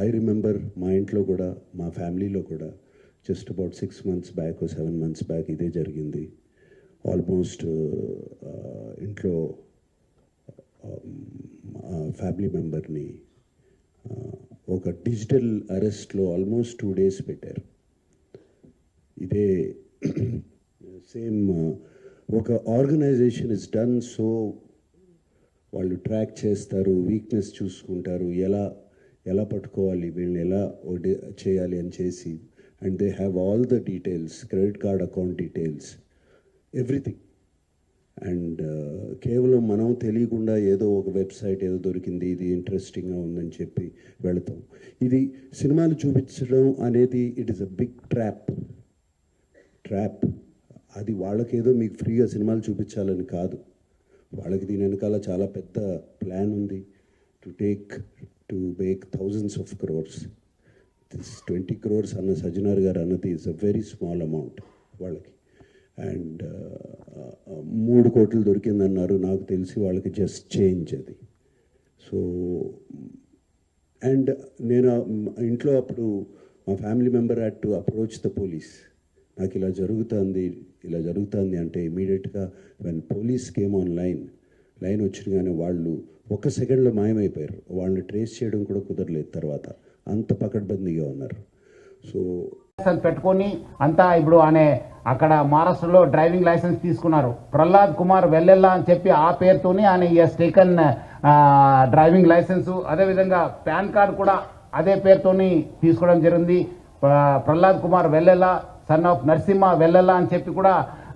I remember మా ఇంట్లో కూడా మా ఫ్యామిలీలో కూడా just about six months back seven months back ఇదే జరిగింది. ఆల్మోస్ట్ uh, ఇంట్లో uh, um, ఫ్యామిలీ మెంబర్ని uh, ఒక డిజిటల్ అరెస్ట్లో ఆల్మోస్ట్ టూ డేస్ పెట్టారు. ఇదే సేమ్ ఒక ఆర్గనైజేషన్ ఇస్ డన్ సో వాళ్ళు ట్రాక్ చేస్తారు వీక్నెస్ చూసుకుంటారు ఎలా ఎలా పట్టుకోవాలి వీళ్ళని ఎలా చేయాలి అని చేసి and they have all the details credit card account details everything. And కేవలం మనం తెలియకుండా ఏదో ఒక వెబ్సైట్ ఏదో దొరికింది ఇది ఇంట్రెస్టింగ్గా ఉందని చెప్పి వెళతాం. ఇది సినిమాలు చూపించడం అనేది it is a big trap trap అది వాళ్ళకేదో మీకు ఫ్రీగా సినిమాలు చూపించాలని కాదు. వాళ్ళకి దీని వెనకాల చాలా పెద్ద ప్లాన్ ఉంది. To take to make thousands of crores this twenty crores అన్న సజ్జనార్ గారు అన్నది is a very small amount వాళ్ళకి. అండ్ uh, uh, uh, మూడు కోట్లు దొరికిందన్నారు. నాకు తెలిసి వాళ్ళకి జస్ట్ చేంజ్ అది. సో అండ్ నేను ఇంట్లో అప్పుడు మా family member had to approach the police నాకు ఇలా జరుగుతుంది ఇలా జరుగుతుంది అంటే ఇమీడియట్గా when police came on line వచ్చినగానే వాళ్ళు ఒక్క సెకండ్లో మాయమైపోయారు. వాళ్ళని ట్రేస్ చేయడం కూడా కుదరలేదు తర్వాత. అంత పకడ్బందీగా ఉన్నారు. సో పెట్టుకొని అంతా ఇప్పుడు అనే అక్కడ మహారాష్ట్రలో డ్రైవింగ్ లైసెన్స్ తీసుకున్నారు. ప్రహ్లాద్ కుమార్ వెల్లెల్లా అని చెప్పి ఆ పేరుతోని ఆయన ఈ స్టేకన్ డ్రైవింగ్ లైసెన్స్ అదేవిధంగా పాన్ కార్డ్ కూడా అదే పేరుతోని తీసుకోవడం జరిగింది. ప్రహ్లాద్ కుమార్ వెల్లెల్లా సన్ ఆఫ్ నరసింహ వెల్లెల్లా అని చెప్పి కూడా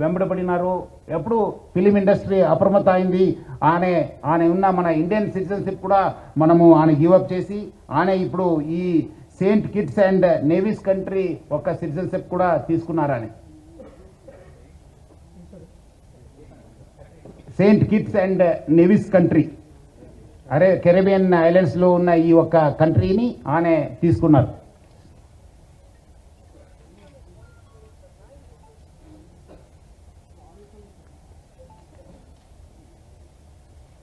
వెంబడబడినారు. ఎప్పుడు ఫిలిం ఇండస్ట్రీ అప్రమత్త అయింది ఆనే ఆయన ఉన్న మన ఇండియన్ సిటిజన్షిప్ కూడా మనము ఆయన గివప్ చేసి ఆయన ఇప్పుడు ఈ Saint Kitts and Nevis country ఒక సిటిజన్షిప్ కూడా తీసుకున్నారని. Saint Kitts and Nevis country. అరే కెరేబియన్ ఐలాండ్స్లో ఉన్న ఈ ఒక్క కంట్రీని ఆనే తీసుకున్నారు.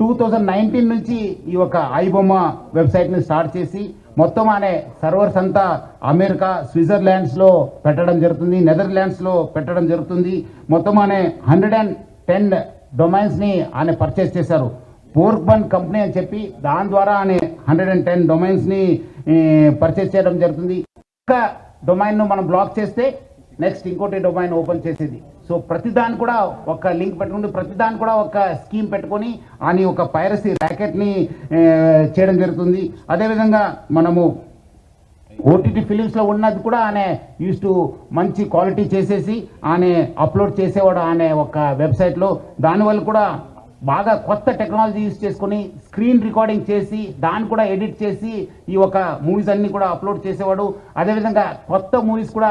టూ థౌజండ్ నైన్టీన్ నుంచి ఈ ఒక ఐబొమ్మ వెబ్సైట్ని స్టార్ట్ చేసి మొత్తం అనే సర్వర్స్ అంతా అమెరికా స్విట్జర్లాండ్స్లో పెట్టడం జరుగుతుంది నెదర్లాండ్స్లో పెట్టడం జరుగుతుంది. మొత్తం అనే హండ్రెడ్ అండ్ టెన్ డొమైన్స్ని ఆయన పర్చేస్ చేశారు. పోర్క్బన్ కంపెనీ అని చెప్పి దాని ద్వారా ఆయన హండ్రెడ్ అండ్ టెన్ డొమైన్స్ని పర్చేస్ చేయడం జరుగుతుంది. ఒక డొమైన్ను మనం బ్లాక్ చేస్తే నెక్స్ట్ ఇంకోటి డొమైన్ ఓపెన్ చేసేది. సో ప్రతిదాన్ని కూడా ఒక లింక్ పెట్టుకుంటే ప్రతిదాన్ని కూడా ఒక స్కీమ్ పెట్టుకొని అని ఒక పైరసీ ర్యాకెట్ని చేయడం జరుగుతుంది. అదేవిధంగా మనము ఓటీటీ ఫిలిమ్స్లో ఉన్నది కూడా ఆయన యూస్ టు మంచి క్వాలిటీ చేసేసి ఆయన అప్లోడ్ చేసేవాడు ఆయన ఒక వెబ్సైట్లో. దానివల్ల కూడా బాగా కొత్త టెక్నాలజీ యూస్ చేసుకొని స్క్రీన్ రికార్డింగ్ చేసి దాన్ని కూడా ఎడిట్ చేసి ఈ ఒక మూవీస్ అన్ని కూడా అప్లోడ్ చేసేవాడు. అదేవిధంగా కొత్త మూవీస్ కూడా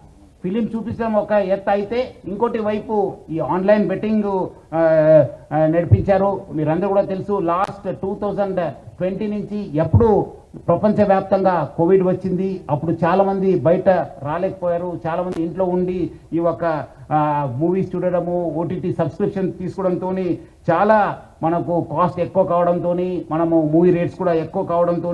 ఫిలిం చూపించడం ఒక ఎత్త అయితే ఇంకోటి వైపు ఈ ఆన్లైన్ బెట్టింగ్ నడిపించారు. మీరందరూ కూడా తెలుసు లాస్ట్ టూ థౌజండ్ ట్వంటీ నుంచి ఎప్పుడు ప్రపంచవ్యాప్తంగా కోవిడ్ వచ్చింది. అప్పుడు చాలామంది బయట రాలేకపోయారు. చాలామంది ఇంట్లో ఉండి ఈ యొక్క మూవీస్ చూడడము ఓటీటీ సబ్స్క్రిప్షన్ తీసుకోవడంతో చాలా మనకు కాస్ట్ ఎక్కువ కావడంతో మనము మూవీ రేట్స్ కూడా ఎక్కువ కావడంతో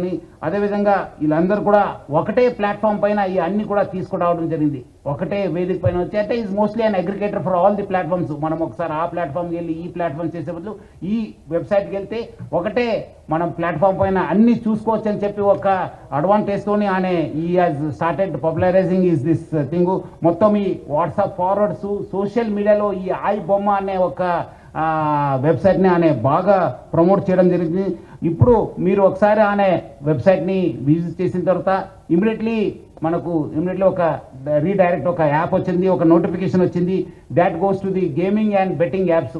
అదేవిధంగా వీళ్ళందరూ కూడా ఒకటే ప్లాట్ఫామ్ పైన ఈ అన్ని కూడా తీసుకురావడం జరిగింది. ఒకటే వేదిక పైన వచ్చి అంటే is mostly an aggregator for all the platforms. మనం ఒకసారి ఆ ప్లాట్ఫామ్కి వెళ్ళి ఈ ప్లాట్ఫామ్ చేసే బదులు ఈ వెబ్సైట్కి వెళ్తే ఒకటే మనం ప్లాట్ఫామ్ ప్లాట్ఫామ్ పైన అన్ని చూసుకోవచ్చు అని చెప్పి ఒక అడ్వాంటేజ్తోని ఆయన ఈ has started popularising is this thing మొత్తం ఈ వాట్సాప్ ఫార్వర్డ్స్ సోషల్ మీడియాలో ఈ ఆయి బొమ్మ అనే ఒక వెబ్సైట్ని ఆయన బాగా ప్రమోట్ చేయడం జరిగింది. ఇప్పుడు మీరు ఒకసారి ఆయన వెబ్సైట్ని విజిట్ చేసిన తర్వాత ఇమీడియట్లీ మనకు ఇమీడియట్లీ ఒక రీడైరెక్ట్ ఒక యాప్ వచ్చింది ఒక నోటిఫికేషన్ వచ్చింది. That goes to the gaming and betting apps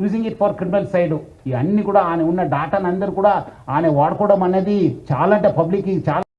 using it for criminal side ఇవన్నీ కూడా ఆయన ఉన్న డాటాను అందరు కూడా ఆయన వాడుకోవడం అనేది చాలా అంటే పబ్లిక్ చాలా